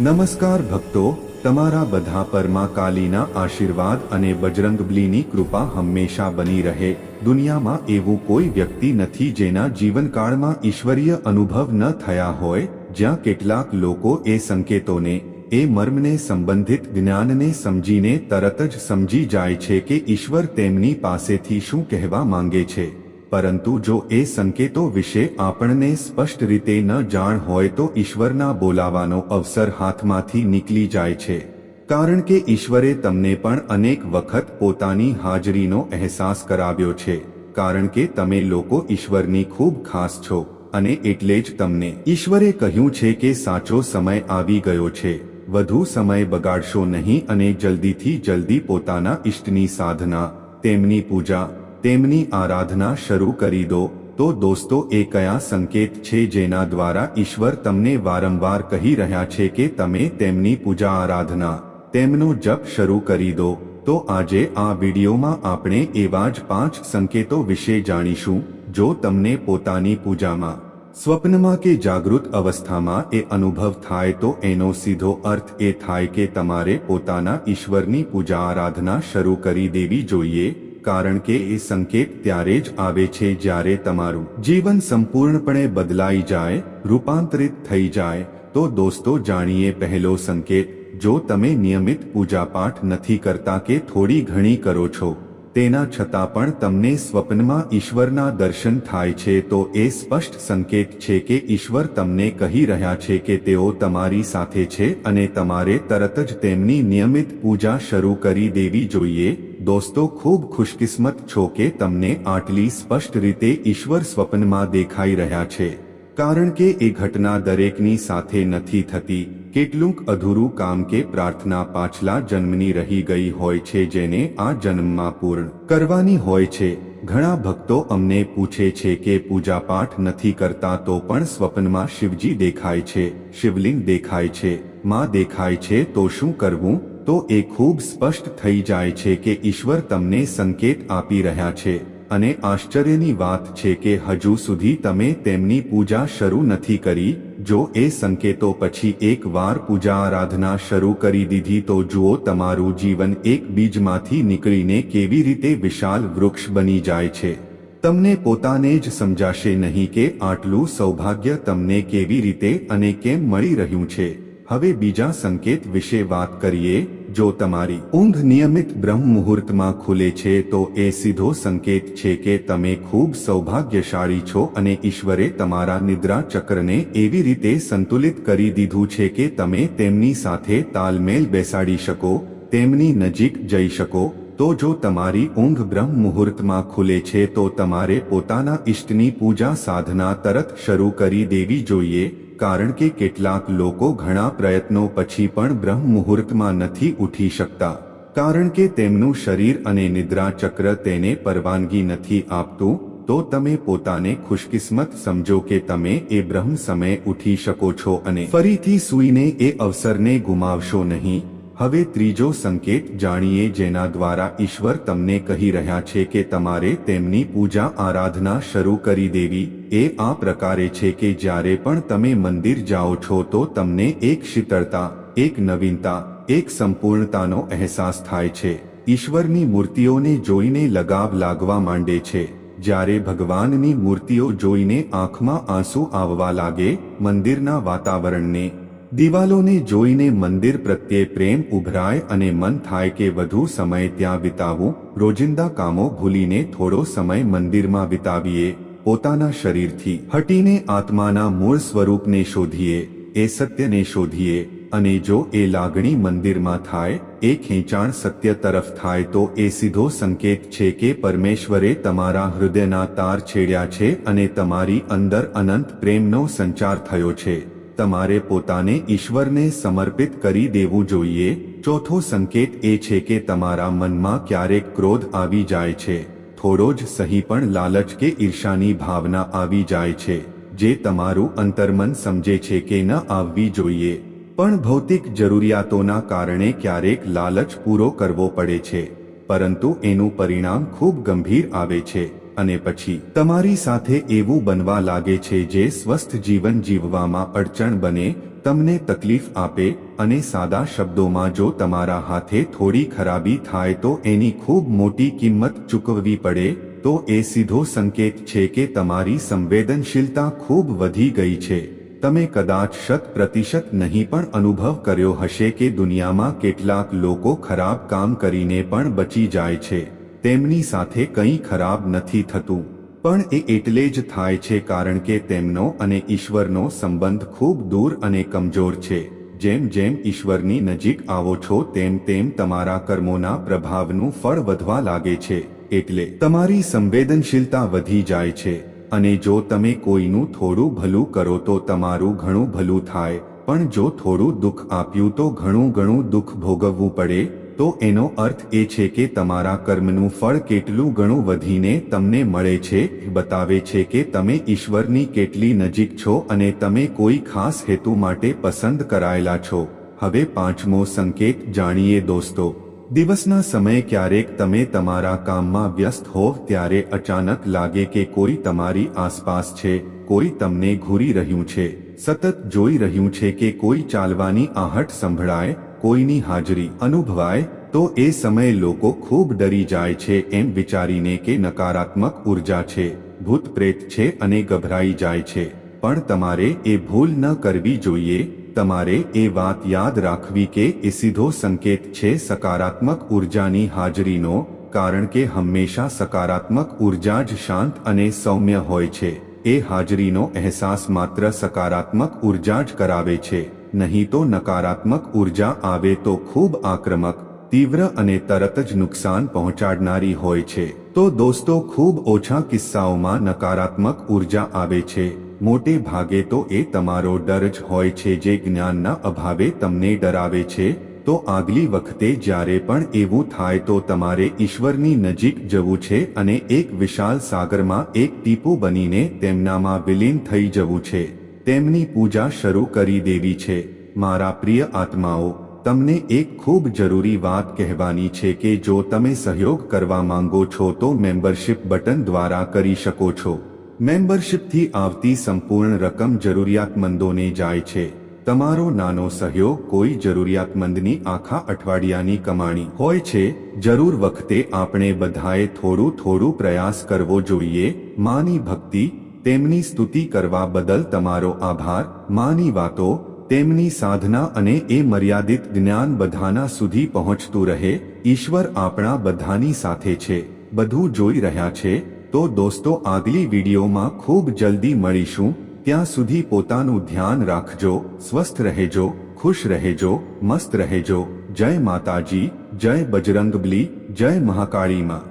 નમસ્કાર ભક્તો, તમારા બધા પરમાં કાલીના આશીર્વાદ અને બજરંગબલીની કૃપા હંમેશા બની રહે. દુનિયામાં એવું કોઈ વ્યક્તિ નથી જેના જીવનકાળમાં ઈશ્વરીય અનુભવ ન થયા હોય, જ્યાં કેટલાક લોકો એ સંકેતોને, એ મર્મને સંબંધિત જ્ઞાનને સમજીને તરત જ સમજી જાય છે કે ઈશ્વર તેમની પાસેથી શું કહેવા માંગે છે. પરંતુ જો એ સંકેતો વિશે આપણને સ્પષ્ટ રીતે ન જાણ હોય તો ઈશ્વરના બોલાવાનો અવસર હાથમાંથી નીકળી જાય છે. કારણ કે ઈશ્વરે તમને પણ અનેક વખત પોતાની હાજરીનો અહેસાસ કરાવ્યો છે. કારણ કે તમે લોકો ઈશ્વરની ખૂબ ખાસ છો, અને એટલે જ તમને ઈશ્વરે કહ્યું છે કે સાચો સમય આવી ગયો છે. વધુ સમય બગાડશો નહીં અને જલ્દીથી જલ્દી પોતાના ઈષ્ટની સાધના, તેમની પૂજા તેમની આરાધના શરૂ કરી દો. તો દોસ્તો, એ કયા સંકેત છે જેના દ્વારા ઈશ્વર તમને વારંવાર કહી રહ્યા છે કે તમે તેમની પૂજા આરાધના, તેમનો જપ શરૂ કરી દો. તો આજે આ વિડીયોમાં આપણે એવા જ પાંચ સંકેતો વિશે જાણીશું, જો તમને પોતાની પૂજામાં, સ્વપ્નમાં કે જાગૃત અવસ્થામાં એ અનુભવ થાય તો એનો સીધો અર્થ એ થાય કે તમારે પોતાના ઈશ્વરની પૂજા આરાધના શરૂ કરી દેવી જોઈએ. કારણ કે એ સંકેત ત્યારે જ આવે છે જ્યારે તમારું જીવન સંપૂર્ણપણે બદલાઈ જાય, રૂપાંતરિત થઈ જાય, તો દોસ્તો જાણીએ પહેલો સંકેત, જો તમે નિયમિત પૂજાપાઠ નથી કરતા કે થોડી ઘણી કરો છો. તેના છતાં પણ તમને સ્વપ્નમાં ઈશ્વરના દર્શન થાય છે તો એ સ્પષ્ટ સંકેત છે કે ઈશ્વર તમને કહી રહ્યા છે કે તેઓ તમારી સાથે છે અને તમારે તરત જ તેમની નિયમિત પૂજા શરૂ કરી દેવી જોઈએ. દોસ્તો, ખૂબ ખુશકિસ્મત છો કે તમને આટલી સ્પષ્ટ રીતે ઈશ્વર સ્વપ્નમાં દેખાઈ રહ્યા છે. કારણ કે એ ઘટના દરેકની સાથે નથી થતી. કેટલુંક અધૂરું કામ કે પ્રાર્થના પાછલા જન્મની રહી ગઈ હોય છે જેને આ જન્મમાં પૂર્ણ કરવાની હોય છે. ઘણા ભક્તો અમને પૂછે છે કે પૂજાપાઠ નથી કરતા તો પણ સ્વપ્નમાં શિવજી દેખાય છે, શિવલિંગ દેખાય છે, માં દેખાય છે તો શું કરવું? તો એ ખૂબ સ્પષ્ટ થઈ જાય છે કે ઈશ્વર તમને સંકેત આપી રહ્યા છે. અને આશ્ચર્યની વાત છે કે હજુ સુધી તમે તેમની પૂજા શરૂ નથી કરી જો એ સંકેતો પછી એકવાર પૂજા આરાધના શરૂ કરી દીધી તો જુઓ તમારું જીવન એક બીજમાંથી નીકળીને કેવી રીતે વિશાલ વૃક્ષ બની જાય છે. તમને પોતાને જ સમજાશે નહીં કે આટલું સૌભાગ્ય તમને કેવી રીતે અને કેમ મળી રહ્યું છે. હવે બીજા સંકેત વિશે વાત કરીએ. જો તમારી ઊંઘ નિયમિત બ્રહ્મ મુહૂર્તમાં ખુલે છે, તો એ સીધો સંકેત છે કે તમે ખૂબ સૌભાગ્યશાળી છો અને ઈશ્વરે તમારા નિદ્રા ચક્રને એવી રીતે સંતુલિત કરી દીધું છે કે તમે તેમની સાથે તાલમેલ બેસાડી શકો, તેમની નજીક જઈ શકો તો જો તમારી ઊંઘ બ્રહ્મ મુહૂર્તમાં ખુલે છે તો તમારે પોતાના ઈષ્ટની પૂજા સાધના તરત શરૂ કરી દેવી જોઈએ, કારણ કે કેટલાક લોકો ઘણા પ્રયત્નો પછી પણ બ્રહ્મ મુહૂર્તમાં નથી ઉઠી શકતા. કારણ કે તેમનું શરીર અને નિદ્રા ચક્ર તેને પરવાનગી નથી આપતું, તો તમે પોતાને ખુશકિસ્મત સમજો કે તમે એ બ્રહ્મ સમયે ઉઠી શકો છો અને ફરીથી સૂઈને એ અવસરને ગુમાવશો નહીં. હવે ત્રીજો સંકેત જાણીએ જેના દ્વારા ઈશ્વર તમને કહી રહ્યા છે કે તમારે તેમની પૂજા આરાધના શરૂ કરી દેવી. એ આ પ્રકારે છે કે જ્યારે પણ તમે મંદિર જાઓ છો તો તમને એક શીતળતા, એક નવીનતા, એક સંપૂર્ણતાનો અહેસાસ થાય છે. ઈશ્વરની મૂર્તિઓને જોઈને લગાવ લાગવા માંડે છે. જ્યારે ભગવાનની મૂર્તિઓ જોઈને આંખમાં આંસુ આવવા લાગે, મંદિરના વાતાવરણને દિવાલોને જોઈને મંદિર પ્રત્યે પ્રેમ ઉભરાય અને મન થાય કે વધુ સમય ત્યાં વિતાવું, રોજિંદા કામો ભૂલીને થોડો સમય મંદિરમાં વિતાવીએ, પોતાના શરીરથી હટીને આત્માના મૂળ સ્વરૂપને શોધીએ, એ સત્યને શોધીએ, અને જો એ લાગણી મંદિરમાં થાય, એ ખેંચાણ સત્ય તરફ થાય તો એ સીધો સંકેત છે કે પરમેશ્વરે તમારા હૃદયના તાર છેડ્યા છે અને તમારી અંદર અનંત પ્રેમનો સંચાર થયો છે. તમારે પોતાને ઈશ્વરને સમર્પિત કરી દેવું જોઈએ. ચોથો સંકેત એ છે કે તમારા મનમાં ક્યારેક ક્રોધ આવી જાય છે. થોડો જ સહી પણ લાલચ કે ઈર્ષાની ભાવના આવી જાય છે, જે તમારું અંતર્મન સમજે છે કે ન આવવી જોઈએ. પણ ભૌતિક જરૂરિયાતોના કારણે ક્યારેક લાલચ પૂરો કરવો પડે છે, પરંતુ એનું પરિણામ ખૂબ ગંભીર આવે છે. અને પછી તમારી સાથે એવું બનવા લાગે છે જે સ્વસ્થ જીવન જીવવામાં અડચણ બને, તમને તકલીફ આપે અને સાદા શબ્દોમાં જો તમારા હાથે થોડી ખરાબી થાય તો એની ખૂબ મોટી કિંમત ચૂકવવી પડે, તો એ સીધો સંકેત છે કે તમારી સંવેદનશીલતા ખૂબ વધી ગઈ છે. તમે કદાચ શત પ્રતિશત નહીં પણ અનુભવ કર્યો હશે કે દુનિયામાં કેટલાક લોકો ખરાબ કામ કરીને પણ બચી જાય છે. તેમની સાથે કંઈ ખરાબ નથી થતું. પણ એ એટલે જ થાય છે કારણ કે તેમનો અને ઈશ્વરનો સંબંધ ખૂબ દૂર અને કમજોર છે. જેમ જેમ ઈશ્વરની નજીક આવો છો તેમ તેમ તમારા કર્મોના પ્રભાવનું ફળ વધવા લાગે છે. એટલે તમારી સંવેદનશીલતા વધી જાય છે. અને જો તમે કોઈનું થોડું ભલું કરો તો તમારું ઘણું ભલું થાય. પણ જો થોડું દુઃખ આપ્યું તો ઘણું ઘણું દુઃખ ભોગવવું પડે. તો એનો અર્થ એ છે કે તમારા કર્મનું ફળ કેટલું ઘણું વધીને તમને મળે છે બતાવે છે કે તમે ઈશ્વરની કેટલી નજીક છો અને તમે કોઈ ખાસ હેતુ માટે પસંદ કરાયેલા છો. હવે પાંચમો સંકેત જાણીએ દોસ્તો. દિવસના સમયે ક્યારેક તમે તમારા કામમાં વ્યસ્ત હોવ ત્યારે અચાનક લાગે કે કોઈ તમારી આસપાસ છે, કોઈ તમને ઘૂરી રહ્યું છે. સતત જોઈ રહ્યું છે કે કોઈ ચાલવાની આહટ સંભળાય કોઈની હાજરી અનુભવાય, તો એ સમયે લોકો ખૂબ ડરી જાય છે એમ વિચારીને કે નકારાત્મક ઊર્જા છે, ભૂત પ્રેત છે અને ગભરાઈ જાય છે. પણ તમારે એ ભૂલ ન કરવી જોઈએ, તમારે એ વાત યાદ રાખવી કે એ સીધો સંકેત છે સકારાત્મક ઉર્જાની હાજરીનો, કારણ કે હંમેશા સકારાત્મક ઊર્જા જ શાંત અને સૌમ્ય હોય છે. એ હાજરીનો અહેસાસ માત્ર સકારાત્મક ઊર્જા જ કરાવે છે. નહીં તો નકારાત્મક ઊર્જા આવે તો ખૂબ આક્રમક, તીવ્ર અને તરત જ નુકસાન પહોંચાડનારી હોય છે. તો દોસ્તો, ખૂબ ઓછા કિસ્સાઓમાં નકારાત્મક ઊર્જા આવે છે. મોટે ભાગે તો એ તમારો ડર જ હોય છે જે જ્ઞાનના અભાવે તમને ડરાવે છે. તો આગલી વખતે જ્યારે પણ એવું થાય તો તમારે ઈશ્વરની નજીક જવું છે અને એક વિશાળ સાગરમાં એક ટીપું બનીને તેમનામાં વિલીન થઈ જવું છે. તેમની પૂજા શરૂ કરી દેવી છે. મારા પ્રિય આત્માઓ, તમને એક ખૂબ જરૂરી વાત કહેવાની છે કે જો તમે સહયોગ કરવા માંગો છો તો મેમ્બરશિપ બટન દ્વારા કરી શકો છો. મેમ્બરશિપથી આવતી સંપૂર્ણ રકમ જરૂરિયાતમંદોને જાય છે. તમારો નાનો સહયોગ કોઈ જરૂરિયાતમંદની આખા અઠવાડિયાની કમાણી હોય છે. જરૂર વખતે આપણે બધાએ થોડું થોડું પ્રયાસ કરવો જોઈએ. માની ભક્તિ તેમની સ્તુતિ કરવા બદલ તમારો આભાર. માની વાતો, તેમની સાધના અને એ મર્યાદિત જ્ઞાન બધાના સુધી પહોંચતું રહે. ઈશ્વર આપણા બધાની સાથે છે. બધું જોઈ રહ્યા છે. તો દોસ્તો, આગલી વિડીયોમાં ખૂબ જલ્દી મળીશું. ત્યાં સુધી પોતાનું ધ્યાન રાખજો, સ્વસ્થ રહેજો, ખુશ રહેજો, મસ્ત રહેજો. જય માતાજી, જય બજરંગબલી, જય મહાકાળીમાં